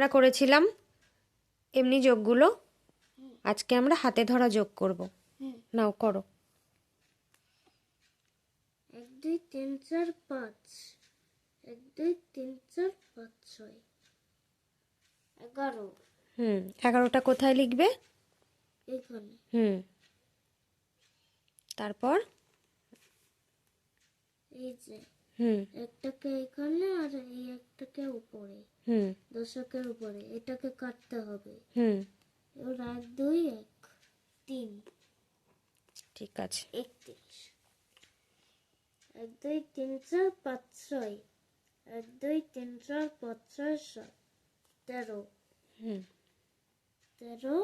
আমরা করেছিলাম এমনি যোগগুলো আজকে আমরা হাতে ধরা যোগ করব। নাও করো। এক দুই তিন চার পাঁচ। এক দুই তিন চার পাঁচ ছয়। এগারো। হুম এগারোটা কোথায় লিখবে? এখানে হুম। তারপর? এই যে। হুম। একটাকে এখানে আর এই একটাকে উপরে। হুম। দশকের উপরে এটাকে কাটতে হবে। হুম। এবার এক দুই এক তিন। ঠিক আছে। একত্রিশ। এক দুই তিন চার পাঁচ ছয়। এক দুই তিন চার পাঁচ ছয় সাত। তেরো। হুম। তেরো।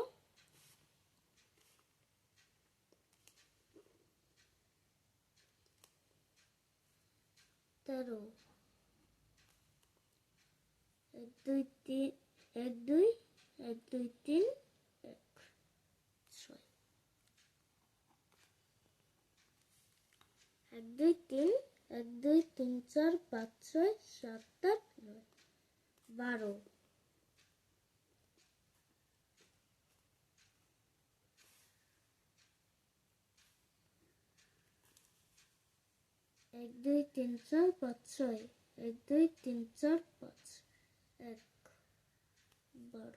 তেরো। দুই তিন এক দুই এক দুই, তিন এক ছয় এক দুই, তিন, এক দুই, তিন, চার, পাঁচ, ছয়, সাত, আট, নয়, বারো। এক দুই, তিন, চার, পাঁচ, ছয়, এক দুই, তিন, চার, পাঁচ। Ekber.